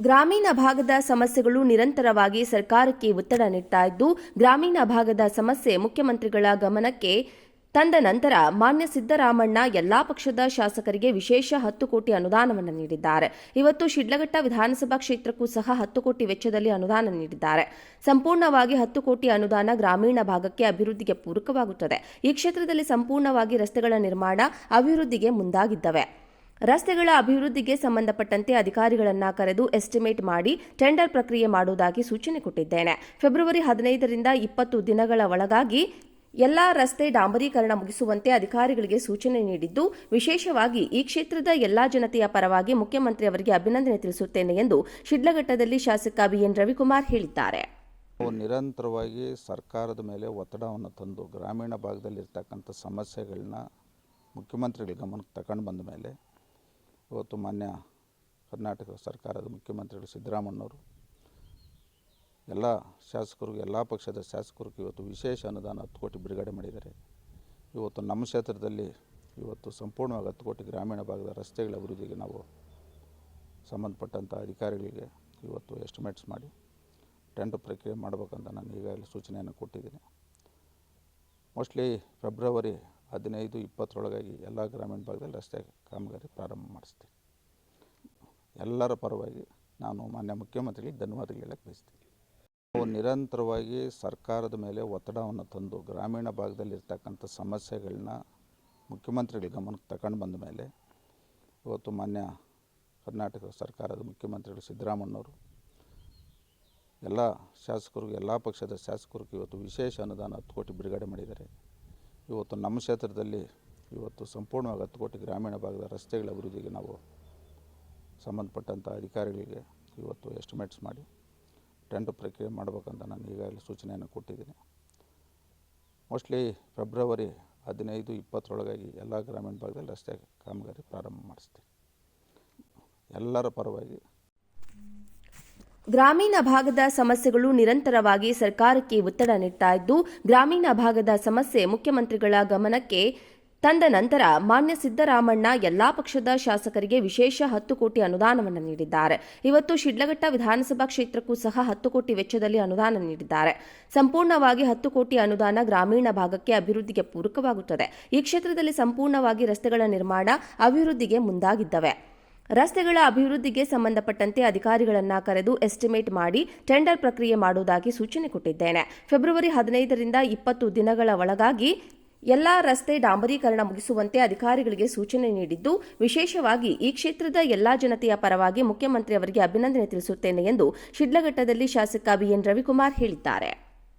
ಗ್ರಾಮೀಣ ಭಾಗದ ಸಮಸ್ಯೆಗಳು ನಿರಂತರವಾಗಿ ಸರ್ಕಾರಕ್ಕೆ ಒತ್ತಡ ನೀಡ್ತಾ ಇದ್ದು, ಗ್ರಾಮೀಣ ಭಾಗದ ಸಮಸ್ಯೆ ಮುಖ್ಯಮಂತ್ರಿಗಳ ಗಮನಕ್ಕೆ ತಂದ ನಂತರ ಮಾನ್ಯ ಸಿದ್ದರಾಮಣ್ಣ ಎಲ್ಲಾ ಪಕ್ಷದ ಶಾಸಕರಿಗೆ ವಿಶೇಷ ಹತ್ತು ಕೋಟಿ ಅನುದಾನವನ್ನು ನೀಡಿದ್ದಾರೆ. ಇವತ್ತು ಶಿಡ್ಲಘಟ್ಟ ವಿಧಾನಸಭಾ ಕ್ಷೇತ್ರಕ್ಕೂ ಸಹ ಹತ್ತು ಕೋಟಿ ವೆಚ್ಚದಲ್ಲಿ ಅನುದಾನ ನೀಡಿದ್ದಾರೆ. ಸಂಪೂರ್ಣವಾಗಿ ಹತ್ತು ಕೋಟಿ ಅನುದಾನ ಗ್ರಾಮೀಣ ಭಾಗಕ್ಕೆ ಅಭಿವೃದ್ಧಿಗೆ ಪೂರಕವಾಗುತ್ತದೆ. ಈ ಕ್ಷೇತ್ರದಲ್ಲಿ ಸಂಪೂರ್ಣವಾಗಿ ರಸ್ತೆಗಳ ನಿರ್ಮಾಣ ಅಭಿವೃದ್ಧಿಗೆ ಮುಂದಾಗಿದ್ದವೆ. ರಸ್ತೆಗಳ ಅಭಿವೃದ್ಧಿಗೆ ಸಂಬಂಧಪಟ್ಟಂತೆ ಅಧಿಕಾರಿಗಳನ್ನ ಕರೆದು ಎಸ್ಟಿಮೇಟ್ ಮಾಡಿ ಟೆಂಡರ್ ಪ್ರಕ್ರಿಯೆ ಮಾಡುವುದಾಗಿ ಸೂಚನೆ ಕೊಟ್ಟಿದ್ದೇನೆ. ಫೆಬ್ರವರಿ ಹದಿನೈದರಿಂದ ಇಪ್ಪತ್ತು ದಿನಗಳ ಒಳಗಾಗಿ ಎಲ್ಲಾ ರಸ್ತೆ ಡಾಂಬರೀಕರಣ ಮುಗಿಸುವಂತೆ ಅಧಿಕಾರಿಗಳಿಗೆ ಸೂಚನೆ ನೀಡಿದ್ದು, ವಿಶೇಷವಾಗಿ ಈ ಕ್ಷೇತ್ರದ ಎಲ್ಲಾ ಜನತೆಯ ಪರವಾಗಿ ಮುಖ್ಯಮಂತ್ರಿ ಅವರಿಗೆ ಅಭಿನಂದನೆ ತಿಳಿಸುತ್ತೇನೆ ಎಂದು ಶಿಡ್ಲಘಟ್ಟದಲ್ಲಿ ಶಾಸಕ ಬಿಎನ್ ರವಿಕುಮಾರ್ ಹೇಳಿದ್ದಾರೆ. ನಿರಂತರವಾಗಿ ಸರ್ಕಾರದ ಮೇಲೆ ಒತ್ತಡವನ್ನು ತಂದು ಗ್ರಾಮೀಣ ಭಾಗದಲ್ಲಿರ್ತಕ್ಕಂಥ ಸಮಸ್ಯೆಗಳನ್ನ ಮುಖ್ಯಮಂತ್ರಿಗಳ ಗಮನಕ್ಕೆ ತಗೊಂಡು ಬಂದ ಮೇಲೆ ಇವತ್ತು ಮಾನ್ಯ ಕರ್ನಾಟಕ ಸರ್ಕಾರದ ಮುಖ್ಯಮಂತ್ರಿಗಳು ಸಿದ್ದರಾಮಣ್ಣವರು ಎಲ್ಲ ಶಾಸಕರಿಗೆ, ಎಲ್ಲ ಪಕ್ಷದ ಶಾಸಕರಿಗೆ ಇವತ್ತು ವಿಶೇಷ ಅನುದಾನ ಹತ್ತು ಕೋಟಿ ಬಿಡುಗಡೆ ಮಾಡಿದ್ದಾರೆ. ಇವತ್ತು ನಮ್ಮ ಕ್ಷೇತ್ರದಲ್ಲಿ ಇವತ್ತು ಸಂಪೂರ್ಣವಾಗಿ ಹತ್ತು ಕೋಟಿ ಗ್ರಾಮೀಣ ಭಾಗದ ರಸ್ತೆಗಳ ಅಭಿವೃದ್ಧಿಗೆ ನಾವು ಸಂಬಂಧಪಟ್ಟಂಥ ಅಧಿಕಾರಿಗಳಿಗೆ ಇವತ್ತು ಎಸ್ಟಿಮೇಟ್ಸ್ ಮಾಡಿ ಟೆಂಡರ್ ಪ್ರಕ್ರಿಯೆ ಮಾಡಬೇಕಂತ ನಾನು ಈಗಾಗಲೇ ಸೂಚನೆಯನ್ನು ಕೊಟ್ಟಿದ್ದೀನಿ. ಮೋಸ್ಟ್ಲಿ ಫೆಬ್ರವರಿ ಹದಿನೈದು, ಇಪ್ಪತ್ತರೊಳಗಾಗಿ ಎಲ್ಲ ಗ್ರಾಮೀಣ ಭಾಗದಲ್ಲಿ ರಸ್ತೆ ಕಾಮಗಾರಿ ಪ್ರಾರಂಭ ಮಾಡಿಸ್ತೀನಿ ಎಲ್ಲರ ಪರವಾಗಿ ನಾನು ಮಾನ್ಯ ಮುಖ್ಯಮಂತ್ರಿಗೆ ಧನ್ಯವಾದಗಳು ಹೇಳಕ್ಕೆ ಬಯಸ್ತೀನಿ. ನಾವು ನಿರಂತರವಾಗಿ ಸರ್ಕಾರದ ಮೇಲೆ ಒತ್ತಡವನ್ನು ತಂದು ಗ್ರಾಮೀಣ ಭಾಗದಲ್ಲಿರ್ತಕ್ಕಂಥ ಸಮಸ್ಯೆಗಳನ್ನ ಮುಖ್ಯಮಂತ್ರಿಗಳ ಗಮನಕ್ಕೆ ತಗೊಂಡು ಬಂದ ಮೇಲೆ ಇವತ್ತು ಮಾನ್ಯ ಕರ್ನಾಟಕ ಸರ್ಕಾರದ ಮುಖ್ಯಮಂತ್ರಿಗಳು ಸಿದ್ದರಾಮಣ್ಣವರು ಎಲ್ಲ ಶಾಸಕರಿಗೂ ಎಲ್ಲ ಪಕ್ಷದ ಶಾಸಕರಿಗೂ ಇವತ್ತು ವಿಶೇಷ ಅನುದಾನ ಹತ್ತು ಕೋಟಿ ಬಿಡುಗಡೆ ಮಾಡಿದ್ದಾರೆ. ಇವತ್ತು ನಮ್ಮ ಕ್ಷೇತ್ರದಲ್ಲಿ ಇವತ್ತು ಸಂಪೂರ್ಣವಾಗಿ ಹತ್ತು ಕೋಟಿ ಗ್ರಾಮೀಣ ಭಾಗದ ರಸ್ತೆಗಳ ಅಭಿವೃದ್ಧಿಗೆ ನಾವು ಸಂಬಂಧಪಟ್ಟಂಥ ಅಧಿಕಾರಿಗಳಿಗೆ ಇವತ್ತು ಎಸ್ಟಿಮೇಟ್ಸ್ ಮಾಡಿ ಟೆಂಡರ್ ಪ್ರಕ್ರಿಯೆ ಮಾಡಬೇಕಂತ ನಾನು ಈಗಾಗಲೇ ಸೂಚನೆಯನ್ನು ಕೊಟ್ಟಿದ್ದೀನಿ. ಮೋಸ್ಟ್ಲಿ ಫೆಬ್ರವರಿ ಹದಿನೈದು ಇಪ್ಪತ್ತರೊಳಗಾಗಿ ಎಲ್ಲ ಗ್ರಾಮೀಣ ಭಾಗದಲ್ಲಿ ರಸ್ತೆ ಕಾಮಗಾರಿ ಪ್ರಾರಂಭ ಮಾಡಿಸ್ತೀವಿ. ಎಲ್ಲರ ಪರವಾಗಿ ಗ್ರಾಮೀಣ ಭಾಗದ ಸಮಸ್ಯೆಗಳು ನಿರಂತರವಾಗಿ ಸರ್ಕಾರಕ್ಕೆ ಒತ್ತಡ ನೀಡ್ತಾ ಇದ್ದು, ಗ್ರಾಮೀಣ ಭಾಗದ ಸಮಸ್ಯೆ ಮುಖ್ಯಮಂತ್ರಿಗಳ ಗಮನಕ್ಕೆ ತಂದ ನಂತರ ಮಾನ್ಯ ಸಿದ್ದರಾಮಣ್ಣ ಎಲ್ಲಾ ಪಕ್ಷದ ಶಾಸಕರಿಗೆ ವಿಶೇಷ ಹತ್ತು ಕೋಟಿ ಅನುದಾನವನ್ನು ನೀಡಿದ್ದಾರೆ. ಇವತ್ತು ಶಿಡ್ಲಘಟ್ಟ ವಿಧಾನಸಭಾ ಕ್ಷೇತ್ರಕ್ಕೂ ಸಹ ಹತ್ತು ಕೋಟಿ ವೆಚ್ಚದಲ್ಲಿ ಅನುದಾನ ನೀಡಿದ್ದಾರೆ. ಸಂಪೂರ್ಣವಾಗಿ ಹತ್ತು ಕೋಟಿ ಅನುದಾನ ಗ್ರಾಮೀಣ ಭಾಗಕ್ಕೆ ಅಭಿವೃದ್ಧಿಗೆ ಪೂರಕವಾಗುತ್ತದೆ. ಈ ಕ್ಷೇತ್ರದಲ್ಲಿ ಸಂಪೂರ್ಣವಾಗಿ ರಸ್ತೆಗಳ ನಿರ್ಮಾಣ ಅಭಿವೃದ್ಧಿಗೆ ಮುಂದಾಗಿದ್ದವೆ. ರಸ್ತೆಗಳ ಅಭಿವೃದ್ಧಿಗೆ ಸಂಬಂಧಪಟ್ಟಂತೆ ಅಧಿಕಾರಿಗಳನ್ನ ಕರೆದು ಎಸ್ಟಿಮೇಟ್ ಮಾಡಿ ಟೆಂಡರ್ ಪ್ರಕ್ರಿಯೆ ಮಾಡುವುದಾಗಿ ಸೂಚನೆ ಕೊಟ್ಟಿದ್ದೇನೆ. ಫೆಬ್ರವರಿ ಹದಿನೈದರಿಂದ ಇಪ್ಪತ್ತು ದಿನಗಳ ಒಳಗಾಗಿ ಎಲ್ಲಾ ರಸ್ತೆ ಡಾಂಬರೀಕರಣ ಮುಗಿಸುವಂತೆ ಅಧಿಕಾರಿಗಳಿಗೆ ಸೂಚನೆ ನೀಡಿದ್ದು, ವಿಶೇಷವಾಗಿ ಈ ಕ್ಷೇತ್ರದ ಎಲ್ಲಾ ಜನತೆಯ ಪರವಾಗಿ ಮುಖ್ಯಮಂತ್ರಿ ಅವರಿಗೆ ಅಭಿನಂದನೆ ತಿಳಿಸುತ್ತೇನೆ ಎಂದು ಶಿಡ್ಲಘಟ್ಟದಲ್ಲಿ ಶಾಸಕ ಬಿಎನ್ ರವಿಕುಮಾರ್ ಹೇಳಿದ್ದಾರೆ.